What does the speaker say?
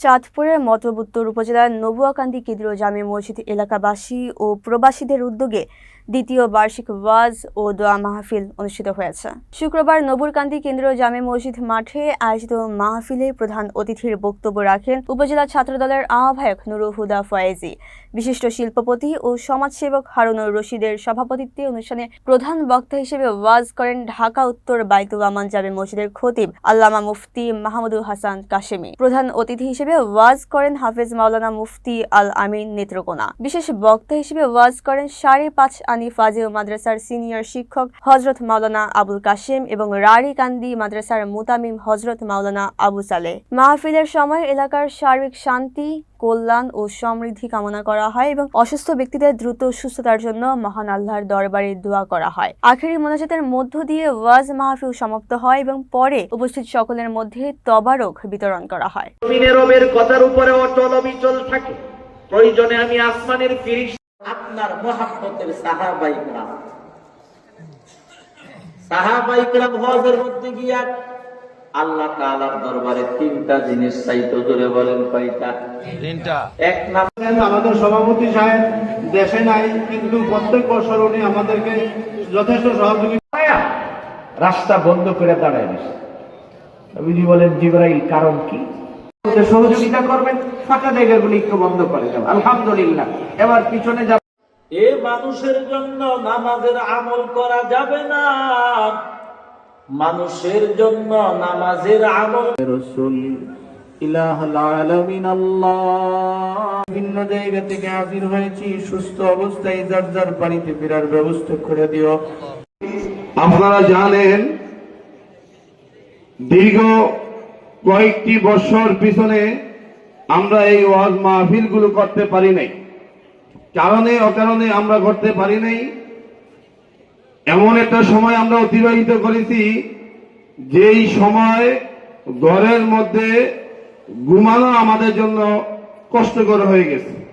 চাঁদপুরের মতবুত্তর উপজেলার নবুয়াকান্দি কেন্দ্রীয় জামে মসজিদ এলাকাবাসী ও প্রবাসীদের উদ্যোগে দ্বিতীয় বার্ষিক ওয়াজ ও দোয়া মাহফিল অনুষ্ঠিত হয়েছে। শুক্রবার নবুরকান্দি কেন্দ্রীয় জামে মসজিদ মাঠে আয়োজিত মাহফিলে প্রধান অতিথির বক্তব্য রাখেন উপজেলা ছাত্রদলের আহ্বায়ক নুরুল হুদা ফয়েজি। বিশিষ্ট শিল্পপতি ও সমাজসেবক হারুনুর রশিদের সভাপতিত্বে অনুষ্ঠানে প্রধান বক্তা হিসেবে ওয়াজ করেন ঢাকা উত্তর বাইতুল আমান জামে মসজিদের খতিব আল্লামা মুফতি মাহমুদুল হাসান কাশেমি। প্রধান অতিথি হিসেবে ওয়াজ করেন হাফেজ মাওলানা মুফতি আল আমিন নেত্রকোনা। বিশেষ বক্তা হিসেবে ওয়াজ করেন সাড়ে পাঁচ আনি ফাজিল মাদ্রাসার সিনিয়র শিক্ষক হজরত মাওলানা আবুল কাশেম এবং রাড়ি কান্দি মাদ্রাসার মুতামিম হজরত মাওলানা আবু সালে মাহফিলের সময় এলাকার সার্বিক শান্তি কল্যাণ ও সমৃদ্ধি কামনা করা হয় এবং অসুস্থ ব্যক্তিদের দ্রুত সুস্থতার জন্য মহান আল্লাহর দরবারে দোয়া করা হয়। আখেরি মোনাজাতের মধ্য দিয়ে ওয়াজ মাহফিল সমাপ্ত হয় এবং পরে উপস্থিত সকলের মধ্যে তবারক বিতরণ করা হয়। কথার উপরে অটল অবিচল থাকে। প্রয়োজনে আমি আসমানের ফিরিস আপনার মহাব্বতের সাহাবাইকরাম সাহাবাইকরাম হজের মধ্যে গিয়া আল্লাহ তাআলার দরবারে তিনটা জিনিস চাইতো জোরে বলেন কয়টা? তিনটা। এক নাম আমাদের সভাপতি সাহেব দেশে নাই কিন্তু প্রত্যেক বছর উনি আমাদেরকে যথেষ্ট সহযোগিতা রাস্তা বন্ধ করে দাঁড়ায় দিছে নবীজি বলেন জিব্রাইল কারণ কি? সহযোগিতা করবেন ফাঁকা জায়গাগুলি একটু বন্ধ করে দেন আলহামদুলিল্লাহ। এবার পিছনে যাব এ মানুষের জন্য নামাজের আমল করা যাবে না। মানুষের জন্য নামাজের আমল। সুস্থ অবস্থায় ফেরার ব্যবস্থা করে আপনারা জানেন, দীর্ঘ কয়েকটি বছর পিছনে আমরা এই ওয়াজ মাহফিলগুলো করতে পারি নাই। কারণে অকারণে আমরা করতে পারি নাই। এমন একটা সময় আমরা অতিবাহিত করেছি, যেই সময় ঘরের মধ্যে ঘুমানো আমাদের জন্য কষ্টকর হয়ে গেছে।